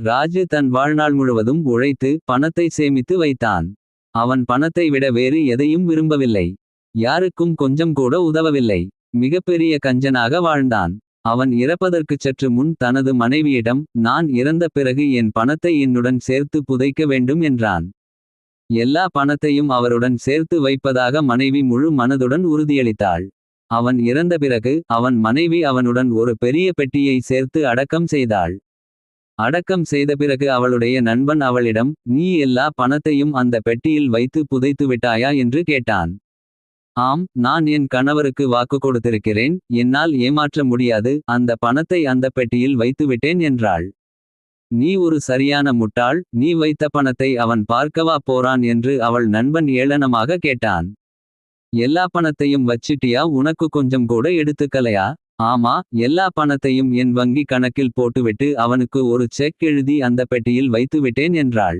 ராஜு தன் வாழ்நாள் முழுவதும் உழைத்து பணத்தை சேமித்து வைத்தான். அவன் பணத்தை விட வேறு எதையும் விரும்பவில்லை. யாருக்கும் கொஞ்சம் கூட உதவவில்லை. மிகப்பெரிய கஞ்சனாக வாழ்ந்தான். அவன் இறப்பதற்குச் சற்று முன் தனது மனைவியிடம். நான் இறந்த பிறகு என் பணத்தை என்னுடன் சேர்த்து புதைக்க வேண்டும் என்றான். எல்லா பணத்தையும் அவருடன் சேர்த்து வைப்பதாக மனைவி முழு மனதுடன் உறுதியளித்தாள். அவன் இறந்த பிறகு அவன் மனைவி அவனுடன் ஒரு பெரிய பெட்டியை சேர்த்து அடக்கம் செய்தாள். அடக்கம் செய்த பிறகு அவளுடைய நண்பன் அவளிடம். நீ எல்லா பணத்தையும் அந்த பெட்டியில் வைத்து புதைத்து விட்டாயா என்று கேட்டான். ஆம் நான் என் கணவருக்கு வாக்கு கொடுத்திருக்கிறேன். என்னால் ஏமாற்ற முடியாது அந்த பணத்தை அந்த பெட்டியில் வைத்துவிட்டேன் என்றாள். நீ ஒரு சரியான முட்டாள் நீ வைத்த பணத்தை அவன் பார்க்கவா போறான் என்று அவள் நண்பன் ஏளனமாக கேட்டான். எல்லா பணத்தையும் வச்சிட்டியா உனக்கு கொஞ்சம் கூட எடுத்துக்கலையா. ஆமா எல்லா பணத்தையும் என் வங்கி கணக்கில் போட்டுவிட்டு அவனுக்கு ஒரு செக் எழுதி அந்த பெட்டியில் வைத்துவிட்டேன் என்றாள்.